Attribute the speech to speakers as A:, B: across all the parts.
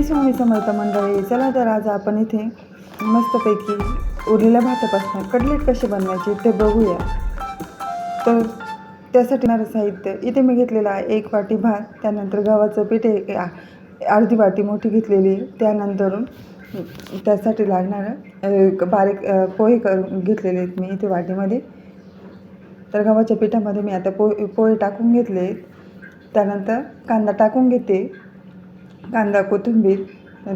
A: स्वामी समर्थ मंडळी चला तर आज आपण इथे मस्तपैकी उरलेल्या भातापासून कटलेट कसे बनवायचे ते बघूया. तर त्यासाठी येणारं साहित्य. इथे मी घेतलेलं आहे एक वाटी भात त्यानंतर गव्हाचं पीठ एक अर्धी वाटी मोठी घेतलेली त्यानंतर त्यासाठी लागणारं बारीक पोहे करून घेतलेले आहेत मी इथे वाटीमध्ये. तर गव्हाच्या पिठामध्ये मी आता पोहे पोहे टाकून घेतले त्यानंतर कांदा टाकून घेते. कांदा कोथिंबीर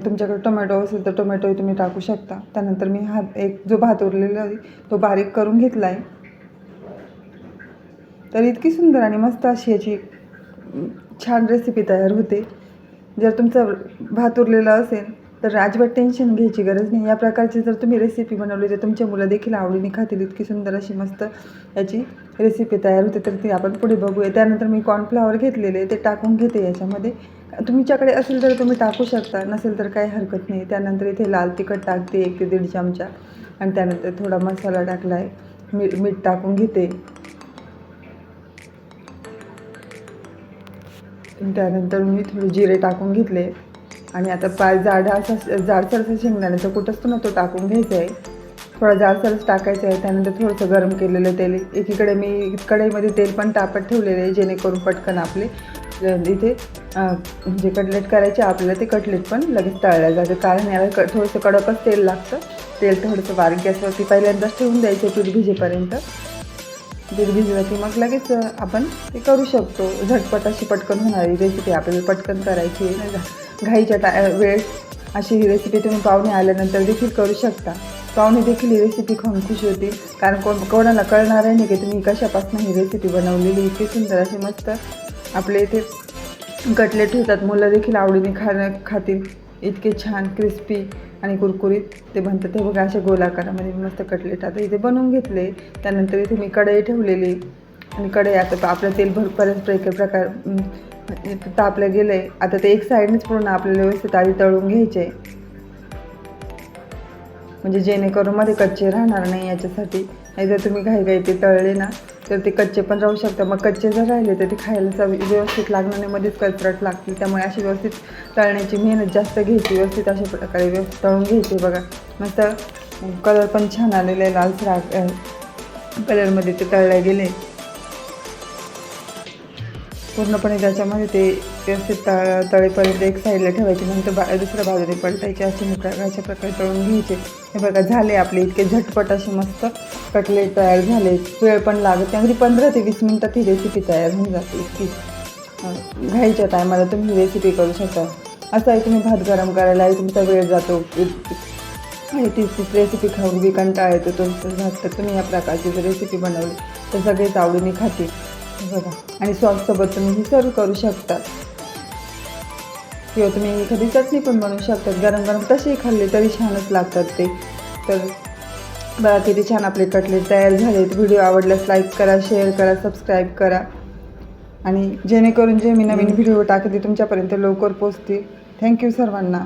A: तुमच्याकडे टोमॅटो असेल तर टोमॅटोही तुम्ही टाकू शकता. त्यानंतर मी हा एक जो भात उरलेला आहे तो बारीक करून घेतला आहे तर इतकी सुंदर आणि मस्त अशी याची छान रेसिपी तयार होते. जर तुमचा भात उरलेला असेल तर अजिबात टेन्शन घ्यायची गरज नाही. या प्रकारची जर तुम्ही रेसिपी बनवली तर तुमच्या मुलं देखील आवडीने खातील. इतकी सुंदर अशी मस्त याची रेसिपी तयार होते. तर ती आपण पुढे बघूया. त्यानंतर मी कॉर्नफ्लावर घेतलेले ते टाकून घेते याच्यामध्ये. तुमच्याकडे असेल तर तुम्ही टाकू शकता नसेल तर काही हरकत नाही. त्यानंतर इथे लाल तिखट टाकते एक ते दीड चमचा. आणि त्यानंतर थोडा मसाला टाकला आहे मीठ मीठ टाकून घेते. त्यानंतर मी थोडे जिरे टाकून घेतले. आणि आता पाय जाडा असा जाडसर असा शेंगदाण्याचा कुठंच असतो ना तो टाकून घ्यायचा आहे. थोडा जाडसरच टाकायचं आहे. त्यानंतर थोडंसं गरम केलेलं तेल. एकीकडे मी कढईमध्ये तेल पण तापत ठेवलेलं आहे जेणेकरून पटकन आपले इथे म्हणजे कटलेट करायचे आपल्याला ते कटलेट पण लगेच तळल्या जाते कारण याला क थोडंसं कडकच तेल लागतं. तेल थोडंसं बारीक गॅसवरती पहिल्यांदाच ठेवून द्यायचं पीठ भिजेपर्यंत. पीठ भिजलं की मग लगेच आपण ते करू शकतो. झटपट अशी पटकन होणारी रेसिपी आपल्याला पटकन करायची आहे. नाही का घाईच्या टा वेळेस अशी ही रेसिपी तुम्ही पाहुणे आल्यानंतर देखील करू शकता. पाहुणे देखील ही रेसिपी खाऊन खुश होतील. कारण कोण कोणाला कळणार आहे नाही की तुम्ही कशापासून ही रेसिपी बनवलेली इतकी सुंदर अशी मस्त आपले इथे कटलेट होतात मुलं देखील आवडीने खाणं खातील. इतके छान क्रिस्पी आणि कुरकुरीत ते बनतात. ते बघा अशा गोलाकारामध्ये मस्त कटलेट आता इथे बनवून घेतले. त्यानंतर इथे मी कढई ठेवलेली. आणि कढई आता आपलं तेल भरपर्यंत एक प्रकार तापलं गेलं. आहे आता ते एक साईडनेच पूर्ण आपल्याला व्यवस्थित आधी तळून घ्यायचे. म्हणजे जेणेकरून मध्ये कच्चे राहणार नाही याच्यासाठी. नाही जर तुम्ही घाई घाई ते तळले ना तर ते कच्चे पण राहू शकतात. मग कच्चे जर राहिले तर ते खायला चव व्यवस्थित लागणार नाही. मध्येच कचरट लागतील. त्यामुळे अशी व्यवस्थित तळण्याची मेहनत जास्त घ्यायची. व्यवस्थित अशा प्रकारे व्यवस्थित तळून घ्यायची बघा. मस्त कलर पण छान आलेला आहे. लालसर कलरमध्ये ते तळले गेले. पूर्णपणे त्याच्यामध्ये ते व्यवस्थित तळ तळेपर्यंत एक साईडला ठेवायचे नंतर बा दुसऱ्या बाजूने पलटायचे असे प्रकार अशा प्रकारे तळून घ्यायचे. हे बघा झाले आपले इतके झटपट असे मस्त कटलेट तयार झाले. वेळ पण लागत नाही. अगदी पंधरा ते वीस मिनटात ही रेसिपी तयार होऊन जाते इतकी. घ्यायच्या घाईच्या टायमाला तुम्ही ही रेसिपी करू शकता. असं आहे तुम्ही भात गरम करायला तुमचा वेळ जातो. आणि तीच तीच रेसिपी खाऊन बी कंटाळा येतो तुमचं. भात तर तुम्ही या प्रकारची जर रेसिपी बनवली तर सगळेच आवडीने खाते. बघा. आणि सॉससोबत तुम्ही ही सर्व करू शकता किंवा तुम्ही एखादी चटणी पण बनवू शकतात. गरम गरम तसेही खाल्ले तरी छानच लागतात ते. तर बघा किती छान आपले कटलेट तयार झालेत. व्हिडिओ आवडल्यास लाईक करा शेअर करा सबस्क्राईब करा. आणि जेणेकरून जे मी नवीन व्हिडिओ टाकते तुमच्यापर्यंत लवकर पोचतील थँक्यू सर्वांना.